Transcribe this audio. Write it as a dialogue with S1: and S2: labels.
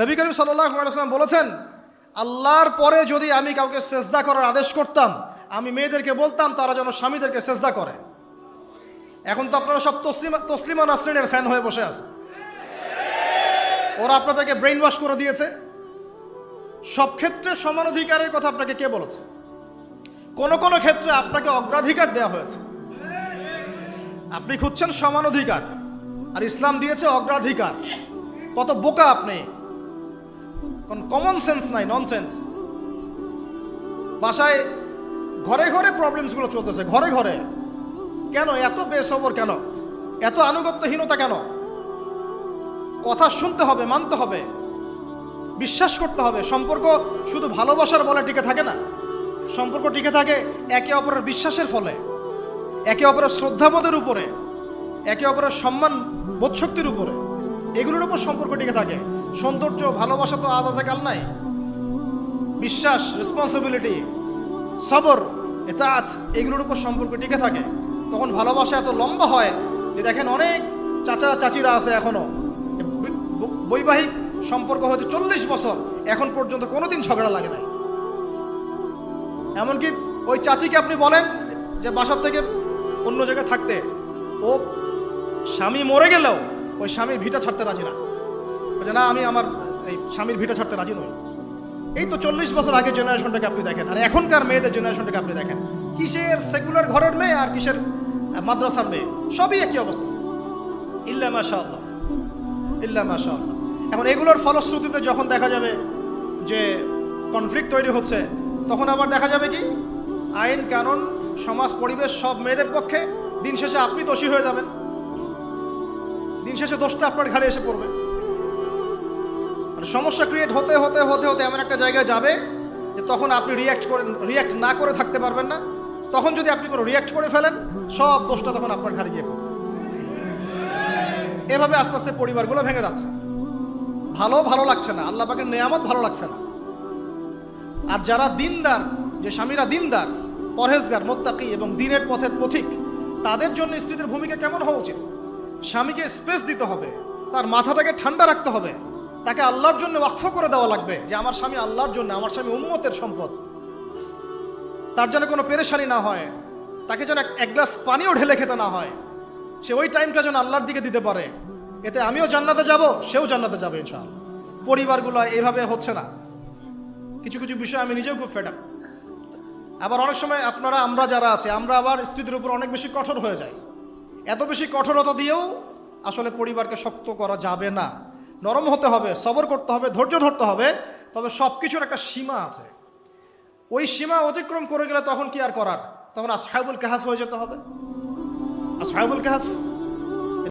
S1: নবী করিম সাল্লাম বলেছেন, আল্লাহর পরে যদি আমি কাউকে সেজদা করার আদেশ করতাম, আমি মেয়েদেরকে বলতাম, তারা যেন স্বামীদেরকে সেজদা করে। এখন তো আপনারা সব তসলিমা তসলিমা নাসরিনের ফ্যান হয়ে বসে আছে ওরা আপনাদেরকে ব্রেইন ওয়াশ করে দিয়েছে। সব ক্ষেত্রে সমান অধিকারের কথা আপনাকে কে বলেছে? কোন কোন ক্ষেত্রে আপনাকে অগ্রাধিকার দেওয়া হয়েছে। আপনি খুঁজছেন সমান অধিকার আর ইসলাম দিয়েছে অগ্রাধিকার। কত বোকা আপনি। কোন কমন সেন্স নাই ননসেন্স বাসায় ঘরে ঘরে প্রবলেমসগুলো চলতেছে, ঘরে ঘরে। কেন? এত বেসবর কেন? এত আনুগত্যহীনতা কেন? কথা শুনতে হবে, মানতে হবে। বিশ্বাস করতে হবে। সম্পর্ক শুধু ভালোবাসার বলে টিকে থাকে না। সম্পর্ক টিকে থাকে একে অপরের বিশ্বাসের ফলে, একে অপরের শ্রদ্ধাবোধের উপরে, একে অপরের সম্মান বোধশক্তির উপরে। এগুলোর উপর সম্পর্ক টিকে থাকে। সৌন্দর্য, ভালোবাসা তো আজ আছে, কাল নাই। বিশ্বাস রেসপন্সিবিলিটি সবর, এতাত, এগুলোর উপর সম্পর্ক টিকে থাকে। তখন ভালোবাসা এত লম্বা হয় যে দেখেন অনেক চাচা, চাচিরা আছে এখনও। বৈবাহিক সম্পর্ক হয়তো চল্লিশ বছর, এখন পর্যন্ত কোনোদিন ঝগড়া লাগে নাই। এমনকি ওই চাচিকে আপনি বলেন যে বাসার থেকে অন্য জায়গায় থাকতে, ও স্বামী মরে গেলেও ওই স্বামীর ভিটা ছাড়তে রাজি না। বলছে না, আমি আমার এই স্বামীর ভিটা ছাড়তে রাজি নই। এই তো চল্লিশ বছর আগের জেনারেশনটাকে আপনি দেখেন, আর এখনকার মেয়েদের জেনারেশনটাকে আপনি দেখেন। কিসের সেকুলার ঘরের মেয়ে আর কিসের মাদ্রাসার মেয়ে? সবই একই অবস্থা। ইল্লা মাশা আল্লাহ ইল্লা মাশা আল্লাহ এখন এগুলোর ফলশ্রুতিতে যখন দেখা যাবে যে কনফ্লিক্ট তৈরি হচ্ছে, তখন আবার দেখা যাবে কি? আইন, কানুন, সমাজ, পরিবেশ সব মেয়েদের পক্ষে দিন শেষে আপনি দোষী হয়ে যাবেন। দিন শেষে দোষটা আপনার ঘাড়ে এসে পড়বে। মানে সমস্যা ক্রিয়েট হতে হতে হতে হতে এমন একটা জায়গায় যাবে যে তখন আপনি রিয়াক্ট করে রিয়াক্ট না করে থাকতে পারবেন না। তখন যদি আপনি কোনো রিয়াক্ট করে ফেলেন, সব দোষটা তখন আপনার ঘাড়ে গিয়ে পড়বে। এভাবে আস্তে আস্তে পরিবারগুলো ভেঙে যাচ্ছে। ভালো ভালো লাগছে না। আল্লাহ পাকের নেয়ামত ভালো লাগছে না। আর যারা দিনদার, যে স্বামীরা দিনদার, পরহেজগার, মোত্তাকি এবং দিনের পথের পথিক, তাদের জন্য স্ত্রীদের ভূমিকা কেমন হওয়া উচিত? স্বামীকে স্পেস দিতে হবে। তার মাথাটাকে ঠান্ডা রাখতে হবে। তাকে আল্লাহর জন্য ওয়াকফ করে দেওয়া লাগবে যে আমার স্বামী আল্লাহর জন্য, আমার স্বামী উম্মতের সম্পদ। তার যেন কোনো পেরেশানি না হয়, তাকে যেন এক- গ্লাস পানিও ঢেলে খেতে না হয়, সে ওই টাইমটা যেন আল্লাহর দিকে দিতে পারে। এতে আমিও জান্নাতে যাব, সেও জান্নাতে যাবে ইনশাআল্লাহ। পরিবারগুলো এইভাবে হচ্ছে না। কিছু কিছু বিষয় আমি নিজেও খুব ফেড আবার অনেক সময় আপনারা, আমরা যারা আছে, আমরা আবার স্ত্রীদের উপর অনেক বেশি কঠোর হয়ে যাই। এত বেশি কঠোরতা দিয়েও আসলে পরিবারকে শক্ত করা যাবে না। নরম হতে হবে, সবর করতে হবে, ধৈর্য ধরতে হবে, তবে সব কিছুর একটা সীমা আছে। ওই সীমা অতিক্রম করে গেলে তখন কি আর করার? তখন আসহাবুল কাহাফ হয়ে যেতে হবে। আসহাবুল কাহাফ